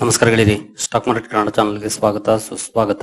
ನಮಸ್ಕಾರ ಗೆಳೆಯರಿ stock market Kannada ಚಾನಲ್ಗೆ ಸ್ವಾಗತ, ಸುಸ್ವಾಗತ.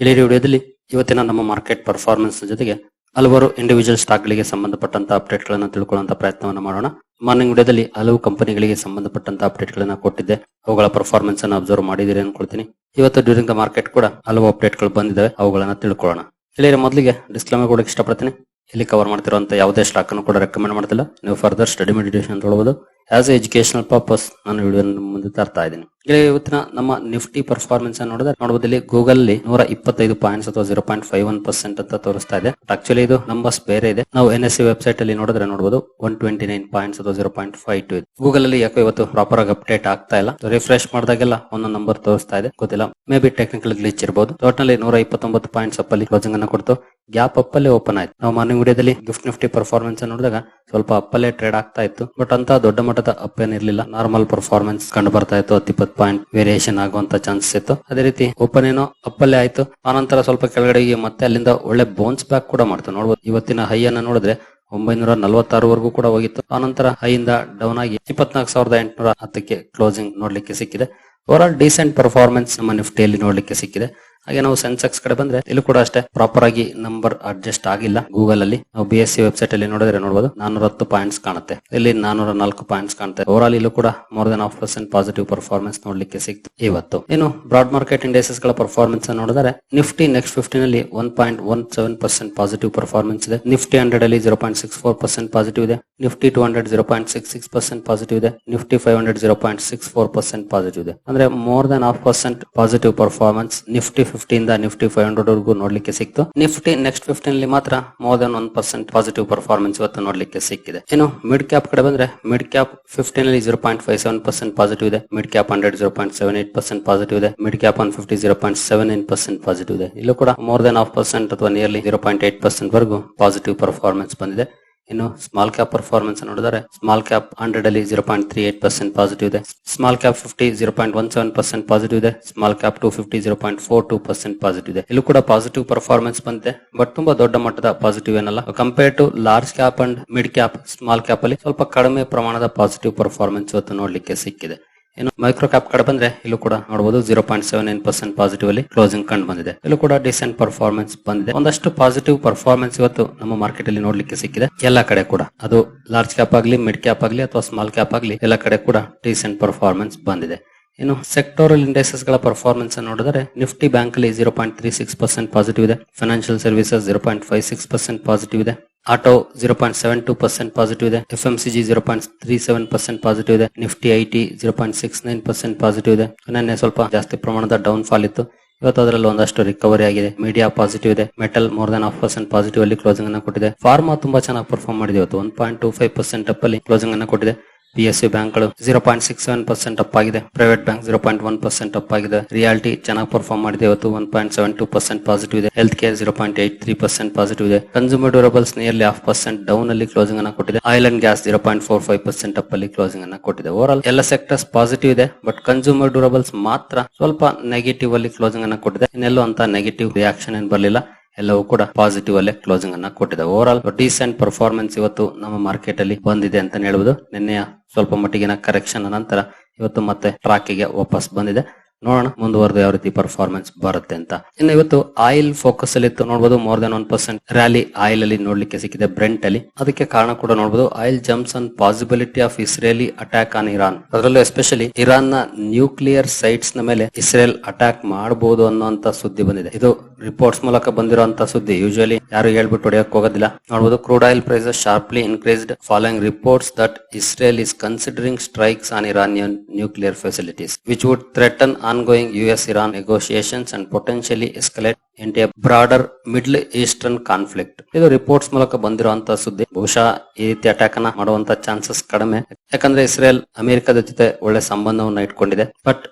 ಗೆಳೆಯರಿ ವಿಡಿಯೋದಲ್ಲಿ ಇವತ್ತಿನ ನಮ್ಮ ಮಾರ್ಕೆಟ್ ಪರ್ಫಾರ್ಮೆನ್ಸ್ ಜೊತೆಗೆ ಹಲವಾರು ಇಂಡಿವಿಜುವಲ್ ಸ್ಟಾಕ್ ಗಳಿಗೆ ಸಂಬಂಧಪಟ್ಟಂತ ಅಪ್ಡೇಟ್ ಗಳನ್ನ ತಿಳ್ಕೊಳ್ಳುವಂತ ಪ್ರಯತ್ನವನ್ನು ಮಾಡೋಣ. ಮಾರ್ನಿಂಗ್ ವಿಡಿಯೋದಲ್ಲಿ ಹಲವು ಕಂಪನಿಗಳಿಗೆ ಸಂಬಂಧಪಟ್ಟಂತ ಅಪ್ಡೇಟ್ ಗಳನ್ನ ಕೊಟ್ಟಿದ್ದೆ. ಅವುಗಳ ಪರ್ಫಾರ್ಮೆನ್ಸ್ ಅನ್ನು ಅಬ್ಸರ್ವ್ ಮಾಡಿದಿರಿ ಅನ್ಕೊಳ್ತೀನಿ. ಇವತ್ತು ಡ್ಯೂರಿಂಗ್ ದ ಮಾರ್ಕೆಟ್ ಕೂಡ ಹಲವು ಅಪ್ಡೇಟ್ಗಳು ಬಂದಿದ್ದಾವೆ ಅವುಗಳನ್ನ ತಿಳ್ಕೊಳ್ಳೋಣ. ಗೆಳೆಯರಿ ಮೊದಲಿಗೆ ಡಿಸ್ಕ್ಲೇಮರ್ ಕೊಡಕ್ಕೆ ಇಷ್ಟಪಡ್ತೀನಿ. ಇಲ್ಲಿ ಕವರ್ ಮಾಡ್ತಿರುವಂತ ಯಾವುದೇ ಸ್ಟಾಕ್ ಅನ್ನು ಕೂಡ ರೆಕಮೆಂಡ್ ಮಾಡ್ತಿಲ್ಲ. ನೀವು ಫರ್ದರ್ ಸ್ಟಡಿ ಮೆಡಿಟೇಷನ್ ತೊಗೊಳ್ಬಹುದು ಆಸ್ ಎ ಎಜುಕೇಶನಲ್ ಪರ್ಪಸ್ ನಾನು ವಿಡಿಯೋ ಮುಂದೆ ತರ್ತಾ ಇದ್ದೀನಿ. ಇಲ್ಲಿ ಇವತ್ತಿನ ನಮ್ಮ ನಿಫ್ಟಿ ಪರ್ಫಾರ್ಮೆನ್ಸ್ ನೋಡಿದ್ರೆ ನೋಡಬಹುದು ಇಲ್ಲಿ ಗೂಗಲ್ ನೂರ ಇಪ್ಪತ್ತೈದು ಪಾಯಿಂಟ್ಸ್ ಅಥವಾ zero point five one percent ಅಂತ ತೋರಿಸ್ತಾ ಇದೆ. ಆಕ್ಚುಲಿ ಇದು ನಂಬರ್ಸ್ ಬೇರೆ ಇದೆ. ನಾವು ಎನ್ ಎಸ್ ವೆಬ್ಸೈಟ್ ಅಲ್ಲಿ ನೋಡಿದ್ರೆ ನೋಡಬಹುದು ಒನ್ ಟ್ವೆಂಟಿ ನೈನ್ ಪಾಯಿಂಟ್ಸ್ ಅಥವಾ ಜೀರೋ ಪಾಯಿಂಟ್ ಫೈವ್ ಟು ಇದೆ. ಗೂಗಲ್ ಅಲ್ಲಿ ಯಾಕೋ ಇವತ್ತು ಪ್ರಾಪರ್ ಆಗಿ ಅಪ್ಡೇಟ್ ಆಗ್ತಾ ಇಲ್ಲ. ರಿಫ್ರೆಶ್ ಮಾಡಿದಾಗೆಲ್ಲ ಒಂದು ನಂಬರ್ ತೋರಿಸ್ತಾ ಇದೆ. ಗೊತ್ತಿಲ್ಲ. ಮೇ ಬಿ ಟೆಕ್ನಿಕಲ್ ಗ್ಲಿಚ್ ಇರಬಹುದು ಟೋಟಲ್ ನೂರ ಇಪ್ಪತ್ತೊಂಬತ್ತು ಪಾಯಿಂಟ್ಸ್ ಅಪ್ ಅಲ್ಲಿ ಕ್ಲೋಸಿಂಗ್ ಅನ್ನು ಕೊಡ್ತು. ಗ್ಯಾಪ್ ಅಪ್ ಅಲ್ಲಿ ಓಪನ್ ಆಯ್ತು. ನಾವು ಮಾರ್ನಿಂಗ್ ವಿಡಿಯೋದಲ್ಲಿ ಗಿಫ್ಟ್ ನಿಫ್ಟಿ ಪರ್ಫಾರ್ಮೆನ್ಸ್ ನೋಡಿದಾಗ ಸ್ವಲ್ಪ ಅಪ್ಪಲ್ಲೇ ಟ್ರೇಡ್ ಆಗ್ತಾ ಇತ್ತು. ಬಟ್ ಅಂತ ದೊಡ್ಡ ಮಟ್ಟದ ಅಪ್ ಏನಿರ್ಲಿಲ್ಲ ನಾರ್ಮಲ್ ಪರ್ಫಾರ್ಮೆನ್ಸ್ ಕಂಡು ಬರ್ತಾ ಇತ್ತು. ಹತ್ತಿಪ್ಪತ್ತು ಪಾಯಿಂಟ್ ವೇರಿಯೇಷನ್ ಆಗುವಂತ ಚಾನ್ಸಸ್ ಇತ್ತು. ಅದೇ ರೀತಿ ಓಪನ್ ಏನೋ ಅಪ್ಪಲ್ಲೇ ಆಯ್ತು. ಆನಂತರ ಸ್ವಲ್ಪ ಕೆಳಗಡೆಗೆ ಮತ್ತೆ ಅಲ್ಲಿಂದ ಒಳ್ಳೆ ಬೌನ್ಸ್ ಬ್ಯಾಕ್ ಕೂಡ ಮಾಡ್ತು. ನೋಡ್ಬೋದು. ಇವತ್ತಿನ ಹೈ ಅನ್ನ ನೋಡಿದ್ರೆ ಒಂಬೈನೂರ ನಲವತ್ತಾರವರೆಗೂ ಕೂಡ ಹೋಗಿತ್ತು. ಆನಂತರ ಹೈಯಿಂದ ಡೌನ್ ಆಗಿ ಇಪ್ಪತ್ನಾಲ್ಕು ಸಾವಿರದ ಎಂಟುನೂರ ಹತ್ತಕ್ಕೆ ಕ್ಲೋಸಿಂಗ್ ನೋಡ್ಲಿಕ್ಕೆ ಸಿಕ್ಕಿದೆ. ಓವರ್ ಆಲ್ ಡೀಸೆಂಟ್ ಪರ್ಫಾರ್ಮೆನ್ಸ್ ನಮ್ಮ ನಿಫ್ಟಿಯಲ್ಲಿ ನೋಡ್ಲಿಕ್ಕೆ ಸಿಕ್ಕಿದೆ. ಹಾಗೆ ನಾವು ಸೆನ್ಸೆಕ್ಸ್ ಕಡೆ ಬಂದ್ರೆ ಇಲ್ಲಿ ಕೂಡ ಅಷ್ಟೇ ಪ್ರಾಪರ್ ಆಗಿ ನಂಬರ್ ಅಡ್ಜಸ್ಟ್ ಆಗಿಲ್ಲ ಗೂಗಲ್ ಅಲ್ಲಿ. ನಾವು ಬಿ ಎಸ್ ಸಿ ವೆಬ್ಸೈಟ್ ಅಲ್ಲಿ ನೋಡಿದ್ರೆ ನೋಡಬಹುದು ನಾನೂರ ಹತ್ತು ಪಾಯಿಂಟ್ಸ್ ಕಾಣುತ್ತೆ. ಇಲ್ಲಿ ನಾನೂರ ನಾಲ್ಕು ಪಾಯಿಂಟ್ಸ್ ಕಾಣುತ್ತೆ. ಓವರ್ ಆಲ್ ಇಲ್ಲೂ ಕೂಡ more than half percent positive performance ನೋಡ್ಲಿಕ್ಕೆ ಸಿಕ್ತು ಇವತ್ತು. ಇನ್ನು ಬ್ರಾಡ್ ಮಾರ್ಕೆಟ್ ಇಂಡೆಕ್ಸಸ್ಗಳ ಪರ್ಫಾರ್ಮೆನ್ಸ್ ನೋಡಿದ್ರೆ ನಿಫ್ಟಿ ನೆಕ್ಸ್ಟ್ ಫಿಫ್ಟಿನ್ ಅಲ್ಲಿ one point one seven percent positive performance ಇದೆ. ನಿಫ್ಟಿ ಹಂಡ್ರೆಡ್ ಅಲ್ಲಿ zero point six four percent positive ಇದೆ. Nifty two hundred zero point six six percent positive ಇದೆ. Nifty five hundred zero point six four percent positive ಇದೆ. ಅಂದ್ರೆ more than half percent positive performance Nifty fifty ಇಂದ Nifty five hundred ವರೆಗೂ ನೋಡ್ಲಿಕ್ಕೆ ಸಿಕ್ತು. Nifty next fifteen ಅಲ್ಲಿ ಮಾತ್ರ more than one percent positive performance ಇವತ್ತು ನೋಡ್ಲಿಕ್ಕೆ ಸಿಕ್ಕಿದೆ. ಇನ್ನು ಮಿಡ್ ಕ್ಯಾಪ್ ಕಡೆ ಬಂದ್ರೆ ಮಿಡ್ ಕ್ಯಾಪ್ ಫಿಫ್ಟೀನ್ ಅಲ್ಲಿ zero point five seven percent positive ಇದೆ. Mid cap hundred zero point seven eight percent positive ಇದೆ. Mid cap one fifty zero point seven nine percent positive ಇದೆ. ಇಲ್ಲೂ ಕೂಡ ಮೋರ್ ದನ್ ಹಾಫ್ ಪರ್ಸೆಂಟ್ ಅಥವಾ nearly zero point eight percent ವರೆಗೂ positive performance ಬಂದಿದೆ. ಇನ್ನು small cap performance ನೋಡಿದರೆ small cap hundred ಅಲ್ಲಿ zero point three eight percent positive ಇದೆ. Small cap fifty zero point one seven percent positive ಇದೆ. Small cap two fifty zero point four two percent positive ಇದೆ. ಇಲ್ಲೂ ಕೂಡ positive performance ಬಂದಿದೆ. But ತುಂಬಾ ದೊಡ್ಡ ಮಟ್ಟದ ಪಾಸಿಟಿವ್ ಏನಲ್ಲ. Compare to large cap and mid cap small cap ಅಲ್ಲಿ ಸ್ವಲ್ಪ ಕಡಿಮೆ ಪ್ರಮಾಣದ ಪಾಸಿಟಿವ್ ಪರ್ಫಾರ್ಮೆನ್ಸ್ ಇವತ್ತು ನೋಡ್ಲಿಕ್ಕೆ ಸಿಕ್ಕಿದೆ. ಇನ್ನು ಮೈಕ್ರೋ ಕ್ಯಾಪ್ ಕಡೆ ಬಂದ್ರೆ ಇಲ್ಲೂ ಕೂಡ ನೋಡಬಹುದು zero point seven nine percent positive ಅಲ್ಲಿ ಕ್ಲೋಸಿಂಗ್ ಕಂಡು ಬಂದಿದೆ. ಇಲ್ಲೂ ಕೂಡ ಡಿಸೆಂಟ್ ಪರ್ಫಾರ್ಮೆನ್ಸ್ ಬಂದಿದೆ. ಒಂದಷ್ಟು ಪಾಸಿಟಿವ್ ಪರ್ಫಾರ್ಮೆನ್ಸ್ ಇವತ್ತು ನಮ್ಮ ಮಾರ್ಕೆಟ್ ಅಲ್ಲಿ ನೋಡ್ಲಿಕ್ಕೆ ಸಿಕ್ಕಿದೆ. ಎಲ್ಲ ಕಡೆ ಕೂಡ. ಅದು ಲಾರ್ಜ್ ಕ್ಯಾಪ್ ಆಗಲಿ ಮಿಡ್ ಕ್ಯಾಪ್ ಆಗಲಿ ಅಥವಾ ಸ್ಮಾಲ್ ಕ್ಯಾಪ್ ಆಗಲಿ ಎಲ್ಲ ಕಡೆ ಕೂಡ ಡಿಸೆಂಟ್ ಪರ್ಫಾರ್ಮೆನ್ಸ್ ಬಂದಿದೆ. ಇನ್ನು ಸೆಕ್ಟೋರಲ್ ಇಂಡೆಕ್ಸಸ್ಗಳ ಪರ್ಫಾರ್ಮೆನ್ಸ್ ನೋಡಿದ್ರೆ ನಿಫ್ಟಿ ಬ್ಯಾಂಕ್ ಅಲ್ಲಿ zero point three six percent positive ಇದೆ. Financial services zero point five six percent positive ಇದೆ. Auto zero point seven two percent positive ಇದೆ. F M C G zero point three seven percent positive ಇದೆ. Nifty I T zero point six nine percent positive ಇದೆ. ನಿನ್ನೆ ಸ್ವಲ್ಪ ಜಾಸ್ತಿ ಪ್ರಮಾಣದ down fall ಇತ್ತು. ಇವತ್ತು ಅದರಲ್ಲಿ ಒಂದಷ್ಟು ರಿಕವರಿ ಆಗಿದೆ. ಮೀಡಿಯಾ ಪಾಸಿಟಿವ್ ಇದೆ. Metal more than half percent positive ಅಲ್ಲಿ ಕ್ಲೋಸಿಂಗ್ ಅನ್ನು ಕೊಟ್ಟಿದೆ. ಫಾರ್ಮಾ ತುಂಬಾ ಚೆನ್ನಾಗಿ ಪರ್ಫಾರ್ಮ್ ಮಾಡಿದೆ ಇವತ್ತು. One point two five percent up ಅಲ್ಲಿ ಕ್ಲೋಸಿಂಗ್ ಅನ್ನು ಕೊಟ್ಟಿದೆ. ಪಿ ಎಸ್ ಯು ಬ್ಯಾಂಕ್ಗಳು zero point six seven percent up ಆಗಿದೆ. Private bank zero point one percent up ಆಗಿದೆ. ರಿಯಾಲಿಟಿ ಚೆನ್ನಾಗಿ ಪರ್ಫಾರ್ಮ್ ಮಾಡಿದೆ ಇವತ್ತು one point seven two percent positive ಇದೆ. Health care zero point eight three percent positive ಇದೆ. Consumer durables nearly half percent down ಅಲ್ಲಿ closing ಅನ್ನ ಕೊಟ್ಟಿದೆ. Oil and gas zero point four five percent up ಅಲ್ಲಿ closing ಅನ್ನ ಕೊಟ್ಟಿದೆ. Over all ಎಲ್ಲ sectors positive ಇದೆ ಬಟ್ ಕನ್ಸ್ಯೂಮರ್ ಡ್ಯೂರಬಲ್ಸ್ ಮಾತ್ರ ಸ್ವಲ್ಪ ನೆಗೆಟಿವ್ ಅಲ್ಲಿ ಕ್ಲೋಸಿಂಗ್ ಅನ್ನ ಕೊಟ್ಟಿದೆ. ಇನ್ನೆಲ್ಲೂ ಅಂತ ನೆಗೆಟಿವ್ ರಿಯಾಕ್ಷನ್ ಏನ್ ಬರಲಿಲ್ಲ. ಎಲ್ಲವೂ ಕೂಡ ಪಾಸಿಟಿವ್ ಅಲ್ಲೇ ಕ್ಲೋಸಿಂಗ್ ಅನ್ನ ಕೊಟ್ಟಿದೆ. ಓವರ್ ಆಲ್ ಡಿಸೆಂಟ್ ಪರ್ಫಾರ್ಮೆನ್ಸ್ ಇವತ್ತು ನಮ್ಮ ಮಾರ್ಕೆಟ್ ಅಲ್ಲಿ ಬಂದಿದೆ ಅಂತ ಹೇಳುವುದು ನಿನ್ನೆಯ ಸ್ವಲ್ಪ ಮಟ್ಟಿಗಿನ ಕರೆಕ್ಷನ್ ನಂತರ ಇವತ್ತು ಮತ್ತೆ ಟ್ರಾಕಿಗೆ ವಾಪಸ್ ಬಂದಿದೆ. ನೋಡೋಣ ಮುಂದುವರೆದು ಯಾವ ರೀತಿ ಪರ್ಫಾರ್ಮೆನ್ಸ್ ಬರುತ್ತೆ ಅಂತ. ಇನ್ನು ಇವತ್ತು ಆಯಿಲ್ ಫೋಕಸ್ ಅಲ್ಲಿ ಇತ್ತು ನೋಡಬಹುದು more than one percent rally oil ಅಲ್ಲಿ ನೋಡ್ಲಿಕ್ಕೆ ಸಿಕ್ಕಿದೆ ಬ್ರೆಂಟ್ ಅಲ್ಲಿ. ಅದಕ್ಕೆ ಕಾರಣ ಕೂಡ ನೋಡಬಹುದು oil jumps on possibility of Israeli attack on Iran ಅದರಲ್ಲೂ ಎಸ್ಪೆಷಲಿ ಇರಾನ್ನ ನ್ಯೂಕ್ಲಿಯರ್ ಸೈಟ್ಸ್ನ ಮೇಲೆ ಇಸ್ರೇಲ್ ಅಟ್ಯಾಕ್ ಮಾಡಬಹುದು ಅನ್ನೋ ಸುದ್ದಿ ಬಂದಿದೆ. ಇದು ರಿಪೋರ್ಟ್ಸ್ ಮೂಲಕ ಬಂದಿರುವಂತ ಸುದ್ದಿ ಯೂಶಲಿ ಯಾರು ಹೇಳ್ಬಿಟ್ಟು ಹೊಡೆಯಕ್ ಹೋಗೋದಿಲ್ಲ. ನೋಡಬಹುದು crude oil prices sharply increased following reports that Israel is considering strikes on Iranian nuclear facilities which would threaten ongoing U S Iran negotiations and potentially escalate into a broader middle eastern conflict ಇದು reports ಮೂಲಕ ಬಂದಿರುವಂತಹ ಸುದ್ದಿ. ಬಹುಶಃ ಈ ರೀತಿ attack ಅನ್ನ ಮಾಡುವಂತ chances ಕಡಿಮೆ. ಯಾಕಂದ್ರೆ ಇಸ್ರೇಲ್ ಅಮೆರಿಕದ ಜೊತೆ ಒಳ್ಳೆ ಸಂಬಂಧವನ್ನ ಇಟ್ಕೊಂಡಿದೆ. But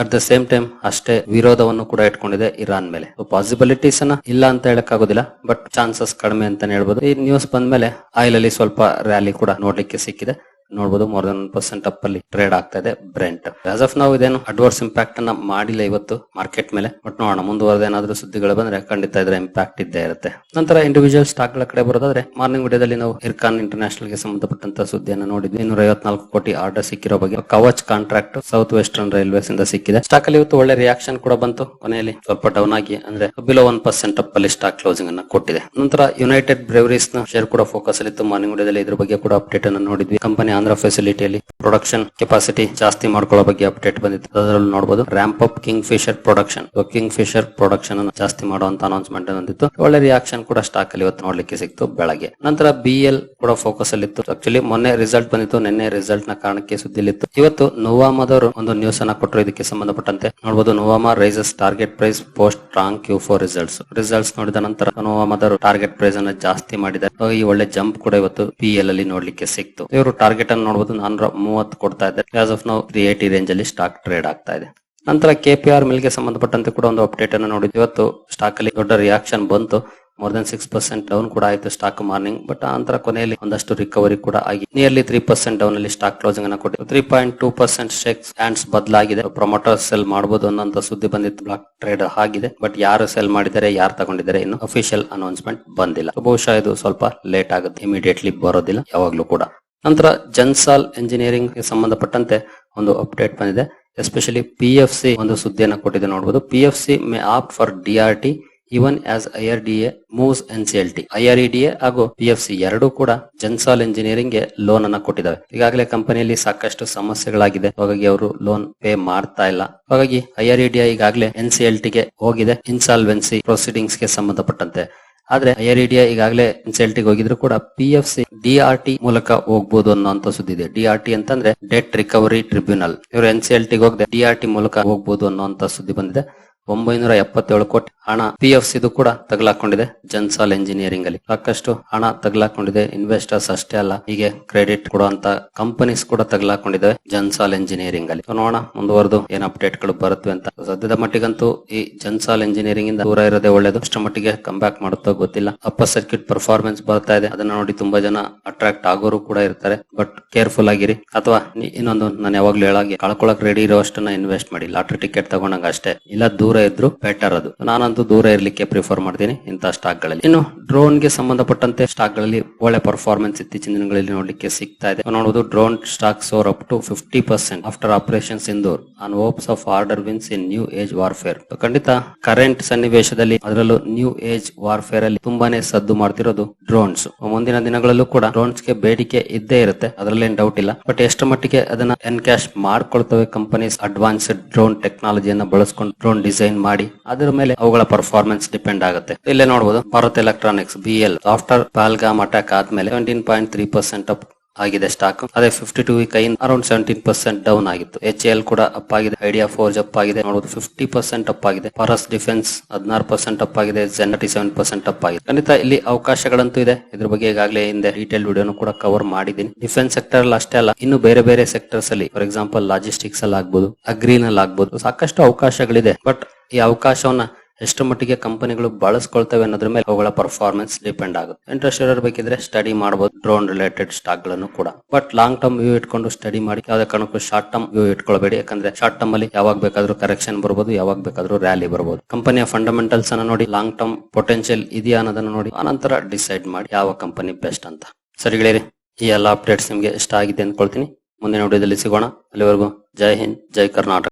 at the same time ಅಷ್ಟೇ ವಿರೋಧವನ್ನು ಕೂಡ ಇಟ್ಕೊಂಡಿದೆ ಇರಾನ್ ಮೇಲೆ. ಪಾಸಿಬಿಲಿಟೀಸ್ ಅನ್ನ ಇಲ್ಲ ಅಂತ ಹೇಳಕ್ ಆಗೋದಿಲ್ಲ ಬಟ್ ಚಾನ್ಸಸ್ ಕಡಿಮೆ ಅಂತಾನೆ ಹೇಳ್ಬೋದು. ಈ ನ್ಯೂಸ್ ಬಂದ್ಮೇಲೆ ಆಯಿಲ್ ಅಲ್ಲಿ ಸ್ವಲ್ಪ ರ್ಯಾಲಿ ಕೂಡ ನೋಡ್ಲಿಕ್ಕೆ ಸಿಕ್ಕಿದೆ. ನೋಡಬಹುದು ಮೋರ್ ದನ್ ಪರ್ಸೆಂಟ್ ಅಪ್ ಅಲ್ಲಿ ಟ್ರೇಡ್ ಆಗ್ತಾ ಇದೆ ಬ್ರೆಂಟ್ ಆಸ್ ಆಫ್ ನಾವು ಇದೇನು ಅಡ್ವರ್ಸ್ ಇಂಪ್ಯಾಕ್ಟ್ ಅನ್ನ ಮಾಡಿಲ್ಲ ಇವತ್ತು ಮಾರ್ಕೆಟ್ ಮೇಲೆ. ಬಟ್ ನೋಡೋಣ, ಮುಂದುವರೆದ ಏನಾದ್ರೂ ಸುದ್ದಿಗಳು ಬಂದ್ರೆ ಖಂಡಿತ ಇದರ ಇಂಪ್ಯಾಕ್ಟ್ ಇದ್ದೇ ಇರುತ್ತೆ. ನಂತರ ಇಂಡಿವಿಜುವಲ್ ಸ್ಟಾಕ್ಗಳ ಕಡೆ ಬರೋದಾದ್ರೆ ಮಾರ್ನಿಂಗ್ ವಿಡಿಯೋದಲ್ಲಿ ನಾವು ಇರ್ಕಾನ್ ಇಂಟರ್ನ್ಯಾಷನಲ್ಗೆ ಸಂಬಂಧಪಟ್ಟಂತ ಸುದ್ದಿಯನ್ನು ನೋಡಿದ್ವಿ. ಇನ್ನೂರ ಐವತ್ನಾಲ್ಕು ಕೋಟಿ ಆರ್ಡರ್ ಸಿಕ್ಕಿರೋ ಬಗ್ಗೆ. Kavach contract South Western Railways ಇಂದ ಸಿಕ್ಕಿದೆ. ಸ್ಟಾಕ್ ಅಲ್ಲಿ ಇವತ್ತು ಒಳ್ಳೆ ರಿಯಾಕ್ಷನ್ ಕೂಡ ಬಂತು. ಕೊನೆಯಲ್ಲಿ ಸ್ವಲ್ಪ ಡೌನ್ ಆಗಿ, ಅಂದ್ರೆ ಬಿಲೋ ಒನ್ ಪರ್ಸೆಂಟ್ ಅಪ್ ಅಲ್ಲಿ ಸ್ಟಾಕ್ ಕ್ಲೋಸಿಂಗ್ ಅನ್ನ ಕೊಟ್ಟಿದೆ. ನಂತರ ಯುನೈಟೆಡ್ ಬ್ರೇವರೀಸ್ನ ಶೇರ್ ಕೂಡ ಫೋಕಸ್ ಅಲ್ಲಿ ಮಾರ್ನಿಂಗ್ ವಿಡಿಯೋದಲ್ಲಿ ಇದ್ರ ಬಗ್ಗೆ ಕೂಡ ಅಪ್ಡೇಟ್ ಅನ್ನು ನೋಡಿದ್ವಿ. ಕಂಪನಿ ಆಂಧ್ರ ಫೆಸಿಲಿಟಿಯಲ್ಲಿ ಪ್ರೊಡಕ್ಷನ್ ಕೆಪಾಸಿಟಿ ಜಾಸ್ತಿ ಮಾಡ್ಕೊಳ್ಳೋ ಬಗ್ಗೆ ಅಪ್ಡೇಟ್ ಬಂದಿತ್ತು. ಅದರಲ್ಲಿ ನೋಡಬಹುದು ramp up Kingfisher production Kingfisher production ಅನ್ನು ಜಾಸ್ತಿ ಮಾಡುವಂತ ಅನೌನ್ಸ್ಮೆಂಟ್ ಬಂದಿತ್ತು. ಒಳ್ಳೆ ರಿಯಾಕ್ಷನ್ ಕೂಡ ಸ್ಟಾಕ್ ಅಲ್ಲಿ ಇವತ್ತು ನೋಡ್ಲಿಕ್ಕೆ ಸಿಕ್ತು ಬೆಳಗ್ಗೆ. ನಂತರ ಬಿ ಎಲ್ ಕೂಡ ಫೋಕಸ್ ಅಲ್ಲಿ ಇತ್ತು. ಆಕ್ಚುಲಿ ಮೊನ್ನೆ ರಿಸಲ್ಟ್ ಬಂದಿತ್ತು. ನಿನ್ನೆ ರಿಸಲ್ಟ್ನ ಕಾರಣಕ್ಕೆ ಸುದ್ದಿಲಿತ್ತು ಇವತ್ತು ನೋವಾಮದವರು ಒಂದು ನ್ಯೂಸ್ ಅನ್ನ ಕೊಟ್ಟರು ಇದಕ್ಕೆ ಸಂಬಂಧಪಟ್ಟಂತೆ. ನೋಡಬಹುದು Nuvama raises target price post strong Q four results results ನೋಡಿದ ನಂತರ ನೋವಾಮದವರು ಟಾರ್ಗೆಟ್ ಪ್ರೈಸ್ ಅನ್ನ ಜಾಸ್ತಿ ಮಾಡಿದ್ದಾರೆ. ಈ ಒಳ್ಳೆ ಜಂಪ್ ಕೂಡ ಇವತ್ತು ಪಿ ಎಲ್ ಅಲ್ಲಿ ನೋಡ್ಲಿಕ್ಕೆ ಸಿಕ್ತು. ಇವರು ಟಾರ್ಗೆಟ್ ಅನ್ನು ನೋಡಬಹುದು ನಾನೂರ ಮೂವತ್ತು ಕೊಡ್ತಾ ಇದೆ ಆಸ್ ಆಫ್ ನಾವು ತ್ರೀ ಏಟಿ ರೇಂಜ್ ಅಲ್ಲಿ ಸ್ಟಾಕ್ ಟ್ರೇಡ್ ಆಗ್ತಾ ಇದೆ. ನಂತರ ಕೆಪಿಆರ್ ಮಿಲ್ಗೆ ಸಂಬಂಧಪಟ್ಟಂತೆ ಕೂಡ ಒಂದು ಅಪ್ಡೇಟ್ ಅನ್ನು ನೋಡಿದ್ವಿ. ಇವತ್ತು ಸ್ಟಾಕ್ ಅಲ್ಲಿ ದೊಡ್ಡ ರಿಯಾಕ್ಷನ್ ಬಂತು. More than six percent down ಕೂಡ ಆಯಿತು ಸ್ಟಾಕ್ ಮಾರ್ನಿಂಗ್ ಬಟ್ ನಂತರ ಕೊನೆಯಲ್ಲಿ ಒಂದಷ್ಟು ರಿಕವರಿ ಕೂಡ ಆಗಿ. ನಿಯರ್ಲಿ ತ್ರೀ ಪರ್ಸೆಂಟ್ ಡೌನ್ ಅಲ್ಲಿ ಸ್ಟಾಕ್ ಕ್ಲೋಸಿಂಗ್ ಅನ್ನ ಕೊಟ್ಟಿದ್ದು three point two percent shakes hands ಬದಲಾಗಿದೆ. ಪ್ರೊಮೋಟರ್ ಸೆಲ್ ಮಾಡಬಹುದು ಅನ್ನೋಂತ ಸುದ್ದಿ ಬಂದಿತ್ತು. ಬ್ಲಾಕ್ ಟ್ರೇಡ್ ಆಗಿದೆ. ಬಟ್ ಯಾರು ಸೆಲ್ ಮಾಡಿದ್ದಾರೆ, ಯಾರು ತಗೊಂಡಿದ್ದಾರೆ ಇನ್ನು ಅಫಿಷಿಯಲ್ ಅನೌನ್ಸ್ಮೆಂಟ್ ಬಂದಿಲ್ಲ. ಬಹುಶಃ ಇದು ಸ್ವಲ್ಪ ಲೇಟ್ ಆಗುತ್ತೆ. ಇಮಿಡಿಯೇಟ್ಲಿ ಬರೋದಿಲ್ಲ. ಯಾವಾಗ್ಲೂ ಕೂಡ. ನಂತರ ಜನ್ಸಾಲ್ ಎಂಜಿನಿಯರಿಂಗ್ಗೆ ಸಂಬಂಧಪಟ್ಟಂತೆ ಒಂದು ಅಪ್ಡೇಟ್ ಬಂದಿದೆ. ಎಸ್ಪೆಷಲಿ ಪಿ ಎಫ್ ಸಿ ಒಂದು ಸುದ್ದಿಯನ್ನು ಕೊಟ್ಟಿದೆ ನೋಡಬಹುದು P F C may opt for D R T even as I R D A moves N C L T I R D A ಹಾಗೂ ಪಿ ಎಫ್ ಸಿ ಎರಡೂ ಕೂಡ ಜನ್ಸಾಲ್ ಎಂಜಿನಿಯರಿಂಗ್ಗೆ loan ಅನ್ನ ಕೊಟ್ಟಿದ್ದಾರೆ ಈಗಾಗಲೇ ಕಂಪನಿಯಲ್ಲಿ ಸಾಕಷ್ಟು ಸಮಸ್ಯೆಗಳಾಗಿದೆ. ಹಾಗಾಗಿ ಅವರು ಲೋನ್ ಪೇ ಮಾಡ್ತಾ ಇಲ್ಲ. ಹಾಗಾಗಿ ಐ ಆರ್ ಡಿ ಈಗಾಗಲೇ ಎನ್ ಸಿ ಎಲ್ ಟಿಗೆ ಹೋಗಿದೆ. ಇನ್ಸಾಲ್ವೆನ್ಸಿ ಪ್ರೊಸೀಡಿಂಗ್ಸ್ಗೆ ಸಂಬಂಧಪಟ್ಟಂತೆ. ಆದ್ರೆ ಐಆರ್ ಇಡಿಯಾ ಈಗಾಗಲೇ ಸೆಲ್ಟಿಗೆ ಹೋಗಿದ್ರು ಕೂಡ ಪಿ ಎಫ್ ಸಿ ಡಿಆರ್ಟಿ ಮೂಲಕ ಹೋಗ್ಬೋದು ಅನ್ನೋ ಸುದ್ದಿ ಇದೆ. ಡಿಆರ್ಟಿ ಅಂತಂದ್ರೆ ಡೆಟ್ ರಿಕವರಿ ಟ್ರಿಬ್ಯುನಲ್ ಇವರು ಎನ್ ಸಿ ಎಲ್ ಹೋಗದೆ ಡಿಆರ್ಟಿ ಮೂಲಕ ಹೋಗ್ಬೋದು ಅನ್ನೋ ಸುದ್ದಿ ಬಂದಿದೆ. ಒಂಬೈನೂರ ಎಪ್ಪತ್ತೇಳು ಕೋಟಿ ಹಣ ಪಿ ಎಫ್ ಸಿದು ಕೂಡ ತಗಲಾಕೊಂಡಿದೆ. ಜನ್ಸಾಲ್ ಎಂಜಿನಿಯರಿಂಗ್ ಅಲ್ಲಿ ಸಾಕಷ್ಟು ಹಣ ತಗಲಾಕೊಂಡಿದೆ. ಇನ್ವೆಸ್ಟರ್ಸ್ ಅಷ್ಟೇ ಅಲ್ಲ, ಹೀಗೆ ಕ್ರೆಡಿಟ್ ಕೊಡುವಂತ ಕಂಪನೀಸ್ ಕೂಡ ತಗಲಾಕೊಂಡಿದ್ದಾವೆ ಜನ್ಸಾಲ್ ಎಂಜಿನಿಯರಿಂಗ್ ಅಲ್ಲಿ. ನೋಡೋಣ, ಮುಂದುವರೆದು ಏನ್ ಅಪ್ಡೇಟ್ಗಳು ಬರುತ್ತವೆ ಅಂತ. ಸದ್ಯದ ಮಟ್ಟಿಗಂತೂ ಈ ಜನ್ಸಾಲ್ ಎಂಜಿನಿಯರಿಂಗ್ ಇಂದ ದೂರ ಇರೋದೇ ಒಳ್ಳೇದು. ಅಷ್ಟರ ಮಟ್ಟಿಗೆ ಕಮ್ ಬ್ಯಾಕ್ ಮಾಡುತ್ತೋ ಗೊತ್ತಿಲ್ಲ. ಅಪ್ಪ ಸರ್ಕ್ಯೂಟ್ ಪರ್ಫಾರ್ಮೆನ್ಸ್ ಬರ್ತಾ ಇದೆ. ಅದನ್ನ ನೋಡಿ ತುಂಬಾ ಜನ ಅಟ್ರಾಕ್ಟ್ ಆಗೋರು ಕೂಡ ಇರ್ತಾರೆ. ಬಟ್ ಕೇರ್ಫುಲ್ ಆಗಿರಿ. ಅಥವಾ ಇನ್ನೊಂದು ನಾನು ಯಾವಾಗ್ಲೂ ಹೇಳಾಗಿ ಕಳ್ಕೊಳಕ್ ರೆಡಿ ಇರೋಷ್ಟನ್ನ ಇನ್ವೆಸ್ಟ್ ಮಾಡಿ. ಲಾಟ್ರಿ ಟಿಕೆಟ್ ತಗೊಂಡಂಗ ಅಷ್ಟೇ. ಇಲ್ಲ ದೂರ ಇದ್ರು ಬೆಟರ್ ಅದು. ನಾನಂತೂ ದೂರ ಇರ್ಲಿಕ್ಕೆ ಪ್ರಿಫರ್ ಮಾಡ್ತೀನಿ ಇಂತಹ ಸ್ಟಾಕ್ಗಳಲ್ಲಿ ಇನ್ನು ಡ್ರೋನ್ಗೆ ಸಂಬಂಧಪಟ್ಟಂತೆ ಸ್ಟಾಕ್ಗಳಲ್ಲಿ ಒಳ್ಳೆ ಪರ್ಫಾರ್ಮೆನ್ಸ್ ಇತ್ತೀಚಿನ ದಿನಗಳಲ್ಲಿ ನೋಡ್ಲಿಕ್ಕೆ ಸಿಗ್ತಾ ಇದೆ. ನೋಡಬಹುದು drone stock soar up to fifty percent after operations Sindoor on hopes of order wins in new age warfare ಖಂಡಿತ ಕರೆಂಟ್ ಸನ್ನಿವೇಶದಲ್ಲಿ ಅದರಲ್ಲೂ ನ್ಯೂ ಏಜ್ ವಾರ್ಫೇರ್ ಅಲ್ಲಿ ತುಂಬಾನೇ ಸದ್ದು ಮಾಡ್ತಿರೋದು ಡ್ರೋನ್ಸ್ ಮುಂದಿನ ದಿನಗಳಲ್ಲೂ ಕೂಡ ಡ್ರೋನ್ಸ್ಗೆ ಬೇಡಿಕೆ ಇದ್ದೇ ಇರುತ್ತೆ. ಅದರಲ್ಲೇನ್ ಡೌಟ್ ಇಲ್ಲ. ಬಟ್ ಎಷ್ಟು ಮಟ್ಟಿಗೆ ಅದನ್ನ ಎನ್ ಕ್ಯಾಶ್ ಮಾಡ್ಕೊಳ್ತವೆ ಕಂಪನೀಸ್ ಅಡ್ವಾನ್ಸ್ಡ್ ಡ್ರೋನ್ ಟೆಕ್ನಾಲಜಿಯನ್ನ ಬಳಸ್ಕೊಂಡು ಡ್ರೋನ್ ಡಿಸೈನ್ ಮಾಡಿ ಅದರ ಮೇಲೆ ಅವುಗಳ ಪರ್ಫಾರ್ಮೆನ್ಸ್ ಡಿಪೆಂಡ್ ಆಗುತ್ತೆ. ಇಲ್ಲೇ ನೋಡಬಹುದು Bharat electronics B L after Pahalgam attack ಆದ್ಮೇಲೆ seventeen point three percent up ಆಗಿದೆ ಸ್ಟಾಕ್ ಅದೇ ಫಿಫ್ಟಿ ಟು ವೀಕ್ ಐನ್ ಅರೌಂಡ್ ಸೆವೆಂಟೀನ್ ಪರ್ಸೆಂಟ್ ಡೌನ್ ಆಗಿತ್ತು ಎಚ್ ಎಲ್ ಕೂಡ ಅಪ್ ಆಗಿದೆ. ಐಡಿಯಾ ಫೋರ್ಜ್ ಅಪ್ ಆಗಿದೆ. ನೋಡಬಹುದು ಫಿಫ್ಟಿ ಪರ್ಸೆಂಟ್ ಅಪ್ ಆಗಿದೆ. ಫಾರಸ್ ಡಿಫೆನ್ಸ್ ಹದಿನಾರು ಪರ್ಸೆಂಟ್ ಅಪ್ ಆಗಿದೆ. ಸೆವೆಂಟಿ ಸೆವೆನ್ ಪರ್ಸೆಂಟ್ ಅಪ್ ಆಗಿದೆ. ಖಂಡಿತ ಇಲ್ಲಿ ಅವಕಾಶಗಳಂತೂ ಇದೆ. ಇದ್ರ ಬಗ್ಗೆ ಈಗಾಗಲೇ ಹಿಂದೆ ಡೀಟೇಲ್ ವಿಡಿಯೋನು ಕೂಡ ಕವರ್ ಮಾಡಿದ್ದೀನಿ. ಡಿಫೆನ್ಸ್ ಸೆಕ್ಟರ್ ಅಲ್ಲಿ ಅಷ್ಟೇ ಅಲ್ಲ, ಇನ್ನು ಬೇರೆ ಬೇರೆ ಸೆಕ್ಟರ್ಸ್ ಅಲ್ಲಿ ಫಾರ್ ಎಕ್ಸಾಂಪಲ್ ಲಾಜಿಸ್ಟಿಕ್ಸ್ ಅಲ್ಲಿ ಆಗ್ಬಹುದು ಅಗ್ರಿನಲ್ಲಿ ಆಗ್ಬಹುದು ಸಾಕಷ್ಟು ಅವಕಾಶಗಳಿದೆ. ಬಟ್ ಈ ಅವಕಾಶವನ್ನ ಎಷ್ಟು ಮಟ್ಟಿಗೆ ಕಂಪನಿಗಳು ಬಳಸ್ಕೊಳ್ತವೆ ಅನ್ನೋದ್ರ ಮೇಲೆ ಅವುಗಳ ಪರ್ಫಾರ್ಮೆನ್ಸ್ ಡಿಪೆಂಡ್ ಆಗುತ್ತೆ. ಇಂಟ್ರೆಸ್ಟ್ ಇರೋರ್ ಬೇಕಿದ್ರೆ ಸ್ಟಡಿ ಮಾಡಬಹುದು ಡ್ರೋನ್ ರಿಲೇಟೆಡ್ ಸ್ಟಾಕ್ಗಳನ್ನು ಕೂಡ. ಬಟ್ ಲಾಂಗ್ ಟರ್ಮ್ ವ್ಯೂ ಇಟ್ಕೊಂಡು ಸ್ಟಡಿ ಮಾಡಿ, ಯಾವ್ದೇ ಕಾರಣಕ್ಕೂ ಶಾರ್ಟ್ ಟರ್ಮ್ ವ್ಯೂ ಇಟ್ಕೊಳ್ಬೇಡಿ. ಯಾಕಂದ್ರೆ ಶಾರ್ಟ್ ಟರ್ಮ್ ಅಲ್ಲಿ ಯಾವಾಗ ಬೇಕಾದ್ರೂ ಕರೆಕ್ಷನ್ ಬರಬಹುದು ಯಾವಾಗ ಬೇಕಾದ್ರೂ ರ್ಯಾಲಿ ಬರಬಹುದು ಕಂಪನಿಯ ಫಂಡಮೆಂಟಲ್ಸ್ ಅನ್ನ ನೋಡಿ ಲಾಂಗ್ ಟರ್ಮ್ ಪೊಟೆನ್ಶಿಯಲ್ ಇದೆಯಾ ಅನ್ನೋದನ್ನ ನೋಡಿ, ಆನಂತರ ಡಿಸೈಡ್ ಮಾಡಿ ಯಾವ ಕಂಪನಿ ಬೆಸ್ಟ್ ಅಂತ. ಸರಿ ಗೆಳೆಯರಿ, ಈ ಎಲ್ಲ ಅಪ್ಡೇಟ್ಸ್ ನಿಮ್ಗೆ ಇಷ್ಟ ಆಗಿದೆ ಅಂದ್ಕೊಳ್ತೀನಿ. ಮುಂದಿನ ವಿಡಿಯೋದಲ್ಲಿ ಸಿಗೋಣ. ಅಲ್ಲಿವರೆಗೂ ಜೈ ಹಿಂದ್, ಜೈ ಕರ್ನಾಟಕ.